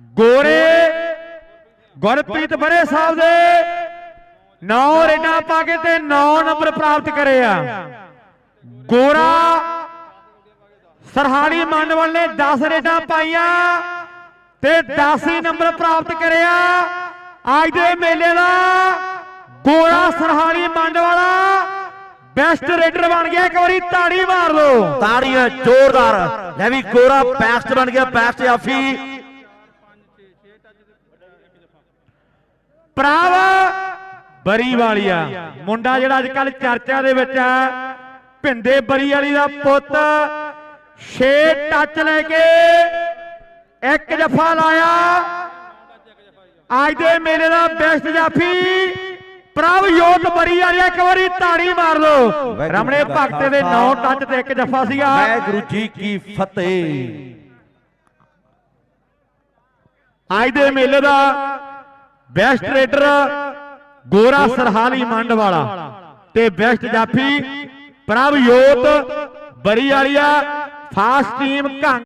ਗੋਰੇ, ਗੁਰਪ੍ਰੀਤ ਬਰੇ ਸਾਹਿਬ ਦੇ ਨੌ ਰੇਡਾਂ ਪਾ ਕੇ ਤੇ 9 ਨੰਬਰ ਪ੍ਰਾਪਤ ਕਰੇ ਆ। ਗੋਰਾ, ਸਰਹਾਲੀ ਮੰਡਵਲ ਨੇ 10 ਰੇਡਾਂ ਪਾਈਆਂ ਤੇ 10 ਹੀ ਨੰਬਰ ਪ੍ਰਾਪਤ ਕਰਿਆ। ਅੱਜ ਦੇ ਮੇਲੇ ਦਾ ਗੋਰਾ ਸਰਹਾੜੀ ਮੰਡਵਾਲਾ ਬੈਸਟ ਰੇਡਰ ਬਣ ਗਿਆ। ਇੱਕ ਵਾਰੀ ਤਾੜੀ ਮਾਰ ਲਓ। ਤਾੜੀਆਂ ਜ਼ੋਰਦਾਰ। ਲੈ ਵੀ ਗੋਰਾ ਬੈਸਟ ਬਣ ਗਿਆ ਬੈਸਟ ਜਾਫੀ ਪ੍ਰਾਵ ਬਰੀ ਵਾਲੀਆ। ਮੁੰਡਾ ਜਿਹੜਾ ਅੱਜ ਕੱਲ ਚਰਚਾ ਦੇ ਵਿੱਚ ਆ ਭਿੰਦੇ ਬਰੀ ਵਾਲੀ ਦਾ ਪੁੱਤ 6 ਟੱਚ ਲੈ ਕੇ ਇੱਕ ਜਫਾ ਲਾਇਆ। ਅੱਜ ਦੇ ਮੇਲੇ ਦਾ ਬੈਸਟ ਜਾਫੀ। ਪ੍ਰਭ ਯੋਤ ਬਰੀ ਵਾਲੀ ਇੱਕ ਵਾਰੀ ਤਾੜੀ ਮਾਰ ਲਓ। ਰਮਣੇ ਭਗਤ ਦੇ 9 ਟੱਚ ਤੇ ਇੱਕ ਜਫਾ ਸੀਗਾ। ਵਾਹਿਗੁਰੂ ਜੀ ਕੀ ਫਤਿਹ। ਅੱਜ ਦੇ ਮੇਲੇ ਦਾ ਬੈਸਟ ਰੇਡਰ ਗੋਰਾ ਸਰਹਾਲੀ ਮੰਡ ਵਾਲਾ ਤੇ ਬੈਸਟ ਜਾਫੀ ਪ੍ਰਭਯੋਤ ਬਰੀ ਵਾਲੀਆ ਫਾਸਟ ਟੀਮ ਘੰਗ